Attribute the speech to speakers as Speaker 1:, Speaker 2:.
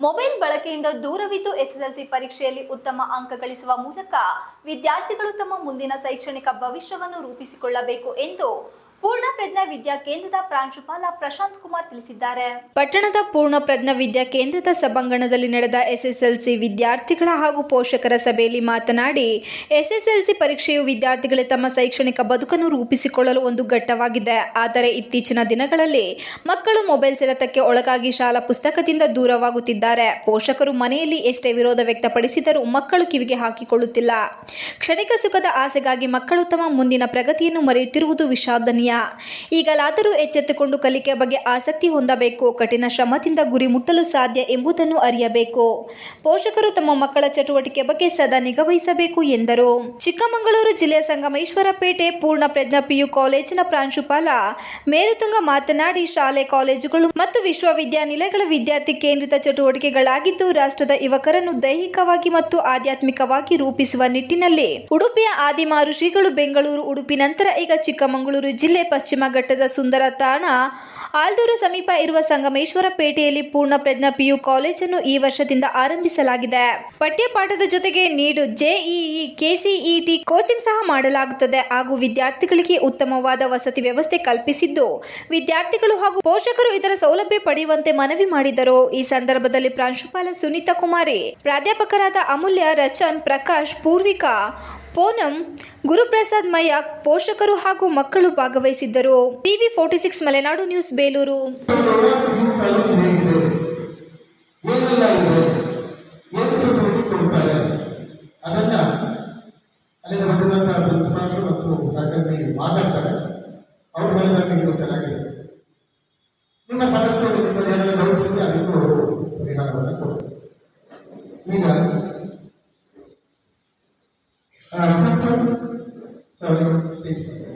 Speaker 1: Mobile ಬಳಕೆಯಿಂದ ದೂರವಿದ್ದು SSLC ಪರೀಕ್ಷೆಯಲ್ಲಿ ಉತ್ತಮ ಅಂಕ ಗಳಿಸುವ ಮೂಲಕ ವಿದ್ಯಾರ್ಥಿಗಳು ತಮ್ಮ ಮುಂದಿನ ಶೈಕ್ಷಣಿಕ ಭವಿಷ್ಯವನ್ನು ರೂಪಿಸಿಕೊಳ್ಳಬೇಕು ಎಂದು ಪೂರ್ಣ ಪ್ರಜ್ಞಾ ವಿದ್ಯಾ ಕೇಂದ್ರದ ಪ್ರಾಂಶುಪಾಲ ಪ್ರಶಾಂತ್ ಕುಮಾರ್ ತಿಳಿಸಿದ್ದಾರೆ. ಪಟ್ಟಣದ ಪೂರ್ಣ ಪ್ರಜ್ಞಾ ವಿದ್ಯಾ ಕೇಂದ್ರದ ಸಭಾಂಗಣದಲ್ಲಿ ನಡೆದ ಎಸ್ಎಸ್ಎಲ್ಸಿ ವಿದ್ಯಾರ್ಥಿಗಳ ಹಾಗೂ ಪೋಷಕರ ಸಭೆಯಲ್ಲಿ ಮಾತನಾಡಿ, ಎಸ್ಎಸ್ಎಲ್ಸಿ ಪರೀಕ್ಷೆಯು ವಿದ್ಯಾರ್ಥಿಗಳೇ ತಮ್ಮ ಶೈಕ್ಷಣಿಕ ಬದುಕನ್ನು ರೂಪಿಸಿಕೊಳ್ಳಲು ಒಂದು ಘಟ್ಟವಾಗಿದೆ. ಆದರೆ ಇತ್ತೀಚಿನ ದಿನಗಳಲ್ಲಿ ಮಕ್ಕಳು ಮೊಬೈಲ್ ಸೆಳೆತಕ್ಕೆ ಒಳಗಾಗಿ ಶಾಲಾ ಪುಸ್ತಕದಿಂದ ದೂರವಾಗುತ್ತಿದ್ದಾರೆ. ಪೋಷಕರು ಮನೆಯಲ್ಲಿ ಎಷ್ಟೇ ವಿರೋಧ ವ್ಯಕ್ತಪಡಿಸಿದರೂ ಮಕ್ಕಳು ಕಿವಿಗೆ ಹಾಕಿಕೊಳ್ಳುತ್ತಿಲ್ಲ. ಕ್ಷಣಿಕ ಸುಖದ ಆಸೆಗಾಗಿ ಮಕ್ಕಳು ತಮ್ಮ ಮುಂದಿನ ಪ್ರಗತಿಯನ್ನು ಮರೆಯುತ್ತಿರುವುದು ವಿಷಾದನೀಯ ಈಗಲಾದರೂ ಎಚ್ಚೆತ್ತುಕೊಂಡು ಕಲಿಕೆಯ ಬಗ್ಗೆ ಆಸಕ್ತಿ ಹೊಂದಬೇಕು, ಕಠಿಣ ಶ್ರಮದಿಂದ ಗುರಿ ಮುಟ್ಟಲು ಸಾಧ್ಯ ಎಂಬುದನ್ನು ಅರಿಯಬೇಕು. ಪೋಷಕರು ತಮ್ಮ ಮಕ್ಕಳ ಚಟುವಟಿಕೆ ಬಗ್ಗೆ ಸದಾ ನಿಗವಹಿಸಬೇಕು ಎಂದರು. ಚಿಕ್ಕಮಗಳೂರು ಜಿಲ್ಲೆಯ ಸಂಗಮೇಶ್ವರಪೇಟೆ ಪೂರ್ಣ ಪ್ರಜ್ಞಾ ಪಿಯು ಕಾಲೇಜಿನ ಪ್ರಾಂಶುಪಾಲ ಮೇರುತುಂಗ ಮಾತನಾಡಿ ಶಾಲೆ, ಕಾಲೇಜುಗಳು ಮತ್ತು ವಿಶ್ವವಿದ್ಯಾನಿಲಯಗಳ ವಿದ್ಯಾರ್ಥಿ ಕೇಂದ್ರಿತ ಚಟುವಟಿಕೆಗಳಾಗಿದ್ದು, ರಾಷ್ಟ್ರದ ಯುವಕರನ್ನು ದೈಹಿಕವಾಗಿ ಮತ್ತು ಆಧ್ಯಾತ್ಮಿಕವಾಗಿ ರೂಪಿಸುವ ನಿಟ್ಟಿನಲ್ಲಿ ಉಡುಪಿಯ ಆದಿಮಾರು ಶ್ರೀಗಳು ಬೆಂಗಳೂರು ಉಡುಪಿ ನಂತರ ಈಗ ಚಿಕ್ಕಮಗಳೂರು ಜಿಲ್ಲೆ ಪಶ್ಚಿಮ ಘಟ್ಟದ ಸುಂದರ ತಾಣ. ಆಲ್ದೂರು ಸಮೀಪ ಇರುವ ಸಂಗಮೇಶ್ವರ ಪೇಟೆಯಲ್ಲಿ ಪೂರ್ಣ ಪ್ರಜ್ಞಾ ಪಿಯು ಕಾಲೇಜನ್ನು ಈ ವರ್ಷದಿಂದ ಆರಂಭಿಸಲಾಗಿದೆ. ಪಠ್ಯಪಾಠದ ಜೊತೆಗೆ ನೀಡು ಜೆಇಇ ಕೆಸಿಇಟಿ ಕೋಚಿಂಗ್ ಸಹ ಮಾಡಲಾಗುತ್ತದೆ. ಹಾಗೂ ವಿದ್ಯಾರ್ಥಿಗಳಿಗೆ ಉತ್ತಮವಾದ ವಸತಿ ವ್ಯವಸ್ಥೆ ಕಲ್ಪಿಸಿದ್ದು. ವಿದ್ಯಾರ್ಥಿಗಳು ಹಾಗೂ ಪೋಷಕರು ಇದರ ಸೌಲಭ್ಯ ಪಡೆಯುವಂತೆ ಮನವಿ ಮಾಡಿದರು. ಈ ಸಂದರ್ಭದಲ್ಲಿ ಪ್ರಾಂಶುಪಾಲ ಸುನೀತಾ ಕುಮಾರಿ, ಪ್ರಾಧ್ಯಾಪಕರಾದ ಅಮೂಲ್ಯ, ರಚನ್, ಪ್ರಕಾಶ್, ಪೂರ್ವಿಕಾ ಪೂನಂ ಗುರುಪ್ರಸಾದ್ ಮಯ್ಯ ಪೋಷಕರು ಹಾಗೂ ಮಕ್ಕಳು ಭಾಗವಹಿಸಿದ್ದರು. TV forty six Malenadu news Belur.
Speaker 2: ಅಲ್ಲಿನ ಪ್ರಿನ್ಸಿಪಾಲ್ ಮತ್ತು ಫ್ಯಾಕಲ್ಟಿ ಮಾತಾಡ್ತಾರೆ. Uh, is so?